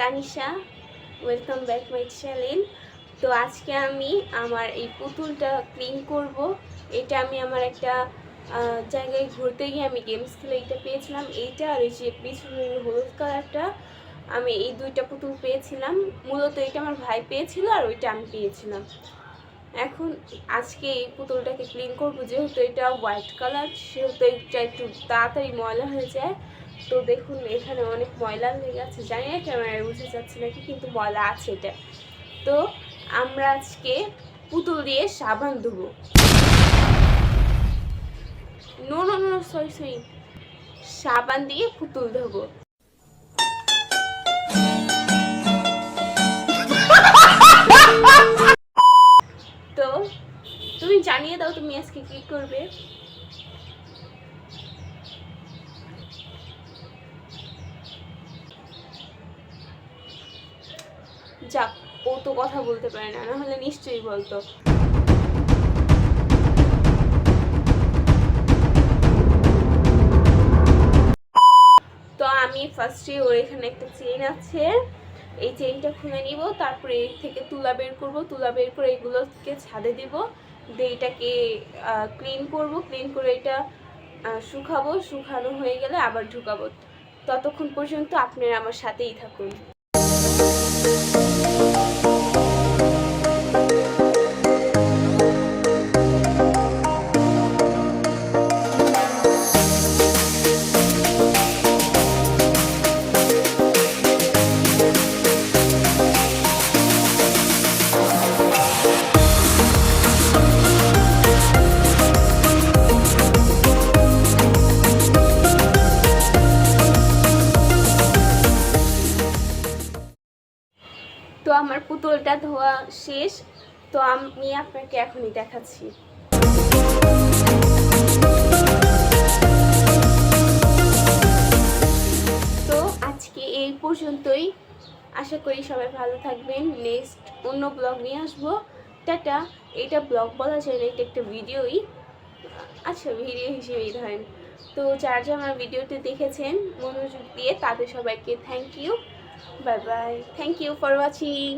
Tanisha. Welcome back my channel তো আজকে আমি আমার এই পুতুলটা ক্লিন করব। এটা আমি আমার একটা জায়গায় ঘুরতে গিয়ে আমি গেমস খেলে এটা পেয়েছিলাম। এইটা আর এই যে পিছনের হলুদ কালারটা, আমি এই দুইটা পুতুল পেয়েছিলাম। মূলত এটা আমার ভাই পেয়েছিল আর ওইটা আমি পেয়েছিলাম। এখন আজকে এই পুতুলটাকে ক্লিন করব। যেহেতু এটা হোয়াইট কালার সেহেতু এটা একটু তাড়াতাড়ি ময়লা হয়ে যায়। তো দেখুন, এখানে অনেক ময়লা লেগে আছে জানি না ক্যামেরায় বুঝে যাচ্ছে নাকি, কিন্তু ময়লা আছে এটা। তো আমরা আজকে পুতুল দিয়ে সাবান ধুবো। সরি সরি সাবান দিয়ে পুতুল ধোবো। তো তুমি জানিয়ে দাও তুমি আজকে কি করবে? যাক, ও তো কথা বলতে পারে না না হলে নিশ্চয়ই বলতো। তো আমি ফার্স্টে ওর এখানে একটা চেইন আছে। এই চেইনটা খুলে নিব, তারপরে এর থেকে তুলা বের করব, তুলা বের করে এগুলোকে ছাদে দিব। দিয়ে এটাকে ক্লিন করব ক্লিন করে এটা শুকাবো, শুকানো হয়ে গেলে আবার ঢুকাবো। ততক্ষণ পর্যন্ত আপনারা আমার সাথেই থাকুন। তো আমার পুতুলটা ধোয়া শেষ। তো আমি আপনাকে এখনই দেখাচ্ছি। তো আজকে এই পর্যন্তই। আশা করি সবাই ভালো থাকবেন। নেক্সট অন্য ব্লগ নিয়ে আসব। টাটা। এটা ব্লগ বলা যায় না, এটা একটা ভিডিওই। আচ্ছা ভিডিও হিসেবেই ধরেন। তো যার যারা আমার ভিডিওটি দেখেছেন, মনোযোগ দিয়ে তাদের সবাইকে thank you bye bye thank you for watching